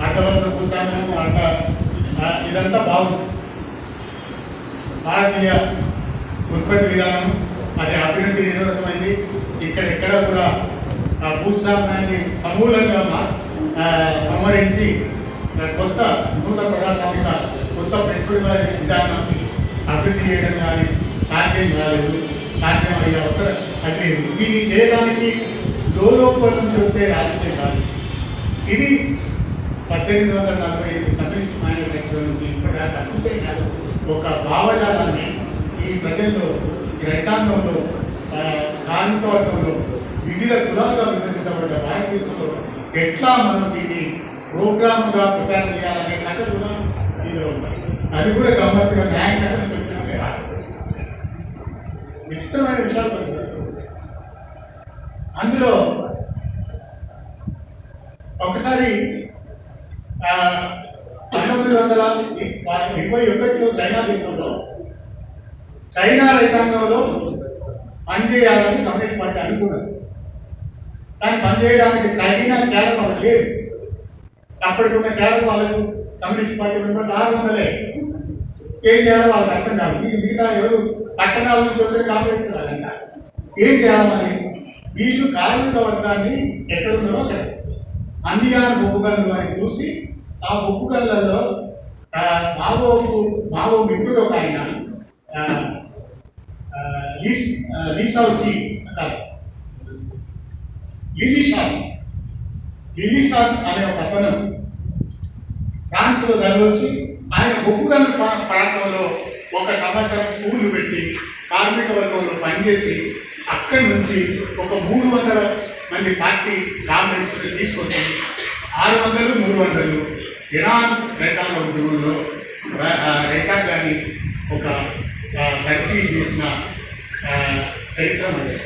ఆట వలస కూసాము ఆట ఇదంతా బాగుంది. భారతీయ ఉత్పత్తి విధానం అది అభివృద్ధి నిరోధకమైంది. ఇక్కడెక్కడ కూడా ఆ భూస్వామ్యాన్ని సమూలంగా మా- ఆ, సంవరించి కొత్త నూతన ప్రజాస్వామిక కొత్త పెట్టుబడి విధానం అభివృద్ధి చేయడం కానీ సాధ్యం కాలేదు సాధ్యమయ్యే అవసరం అది దీన్ని చేయడానికి లోపల నుంచి వచ్చే రాజకీయం కాదు. ఇది పద్దెనిమిది వందల నలభై ఐదు కమ్యూనిస్ట్ మేనిఫెస్టో నుంచి ఇప్పటిదాకా అంతే కాదు. ఒక భావజాలాన్ని ఈ ప్రజల్లో ఈ రైతాంగంలో ఆ, కార్మిక వర్గంలో వివిధ కులాల్లో విభజించబడ్డ భారతదేశంలో ఎట్లా మనం దీన్ని ప్రోగ్రామ్గా ప్రచారం చేయాలనే కథ కూడా ఇందులో ఉన్నాయి అది కూడా గమ్మత్తుగా న్యాయ కథ నుంచి వచ్చినదే రాసి విచిత్రమైన విషయాలు పరిశీలిస్తుంది అందులో ఒకసారి పంతొమ్మిది వందల ఇరవై ఒకటిలో చైనా దేశంలో చైనా రైతాంగంలో పనిచేయాలని కమ్యూనిస్ట్ పార్టీ అనుకున్నది. కానీ పనిచేయడానికి తగిన కేడర్ వాళ్ళకి లేదు అప్పటికున్న కేడర్ వాళ్ళకు కమ్యూనిస్ట్ పార్టీ మెంబర్లు ఆరు వందలే. ఏం చేయాలో వాళ్ళకి అర్థం కాదు. మీ మిగతా ఎవరు పట్టణాల నుంచి వచ్చిన కాంగ్రెస్ వాళ్ళంట. ఏం చేయాలని వీళ్ళు కార్మిక వర్గాన్ని ఎక్కడున్నారో అక్కడ. అందియాన బొగ్గుగల్లు అని చూసి ఆ బొగ్గుగల్లలో ఆ, మావో మిత్రుడు ఒక ఆయన లీస్ లీసావుచి కాదు అనే ఒక అతను ఫ్రాన్స్లో చదివచ్చి ఆయన బొగ్గుగల్ ప్రాంతంలో ఒక సంవత్సరం స్కూల్ పెట్టి కార్మిక వర్గంలో పనిచేసి అక్కడి నుంచి ఒక మూడు వందల మంది పార్టీ కామ్రేడ్స్ తీసుకొని ఆరు వందలు మూడు వందలు ఇరాన్ రైతాంగ ఉద్యమంలో రైతాంగాన్ని ఒక ఆ, చేసిన చరిత్ర మనది.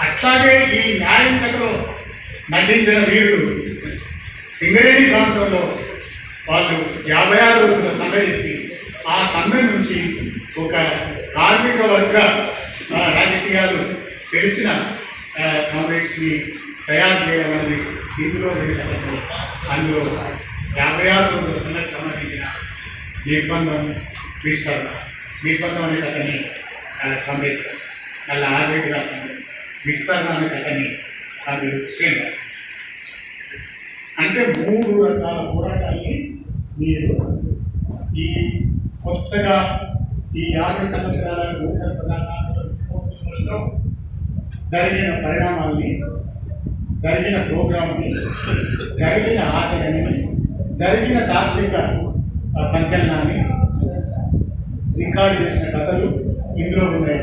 అట్లాగే ఈ న్యాయం కథలో నటించిన వీరుడు సింగరేణి ప్రాంతంలో వాళ్ళు యాభై ఆరు రోజుల సమ్మె చేసి ఆ సమ్మె నుంచి ఒక కార్మిక వర్గ రాజకీయాలు తెలిసిన కామ్రేడ్స్ని తయారు చేయడం అనేది ఇందులో రెండు కథలు అందులో యాభై ఆరు రోజుల సమ్మెకు సంబంధించిన నిర్బంధం విస్తరణ నిర్బంధం అనే కథని కామ్రేడ్ మళ్ళీ ఆర్వేటి రాసింది విస్తరణ అనే కథని కామ్రేడ్ హుస్సేన్ రాసింది. అంటే మూడు రకాల పోరాటాన్ని మీరు ఈ కొత్తగా ఈ యాభై సంవత్సరాల నూతన ప్రజాస్వామ్యంలో జరిగిన పరిణామాల్ని జరిగిన ప్రోగ్రామ్ని జరిగిన ఆచరణని జరిగిన తాత్విక సంచలనాన్ని రికార్డు చేసిన కథలు ఇందులో ఉన్నాయి.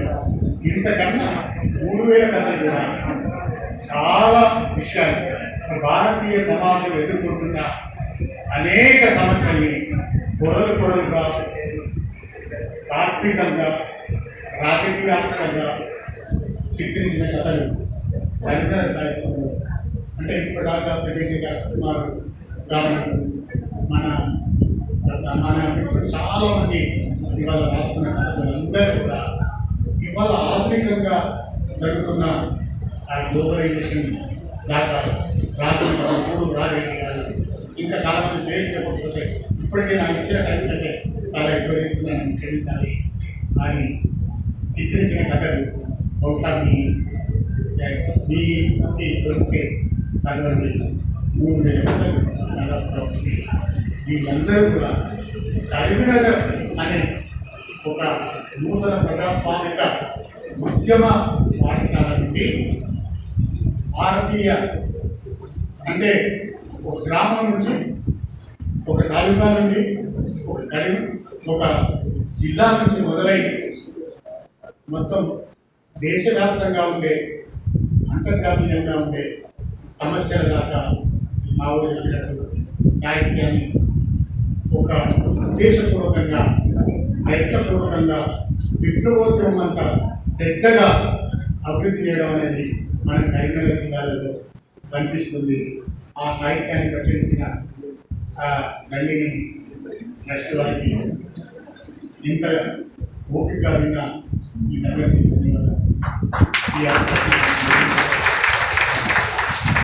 ఇంతకన్నా మూడు వేల కథలు కూడా చాలా విషయాలు భారతీయ సమాజం ఎదుర్కొంటున్న అనేక సమస్యల్ని పొరలు పొరలుగా తాత్వికంగా రాజకీయాత్మకంగా చిత్రించిన కథలు కరీంనగర్ సాహిత్యంలో అంటే ఇప్పటిదాకా పెద్దకి చేస్తున్నారు కాబట్టి మన మన మిత్రులు చాలా మంది ఇవాళ రాస్తున్న కథలు అందరూ కూడా ఇవాళ ఆధునికంగా జరుగుతున్న ఆ గ్లోబలైజేషన్ దాకా రాసిన మూడు రాజరెడ్డి గారు ఇంకా చాలా మంది పేరు చెప్పకపోతే ఇప్పటికే నాకు ఇచ్చిన టైం కంటే చాలా ఎక్కువ తీసుకున్నాను క్షమించాలి అని చిత్రించిన కథలు బహుశా మీ మీ దొరికితే మూడు వేల కథలు దాదాపుగా వీళ్ళందరూ కూడా కరీంనగర్ అనే ఒక నూతన ప్రజాస్వామిక ఉద్యమ పాఠశాల నుండి భారతీయ అంటే ఒక గ్రామం నుంచి ఒక తాలూకా నుండి ఒక కరీం ఒక జిల్లా నుంచి మొదలై మొత్తం దేశవ్యాప్తంగా ఉండే అంతర్జాతీయంగా ఉండే సమస్యల దాకా మావో చెప్పినట్టు సాహిత్యాన్ని ఒక ఉద్దేశపూర్వకంగా ప్రయత్నపూర్వకంగా విప్లవోద్యమం అంతా శ్రద్ధగా అభివృద్ధి చేయడం అనేది మన కరీంనగర్ జిల్లాలలో కనిపిస్తుంది. ఆ సాహిత్యాన్ని ప్రచురించిన ఆ రంగిని ట్రస్ట్ వారికి ఇంత ఓపిక విన్న ఈ నగరికి ధన్యవాదాలు. Yeah.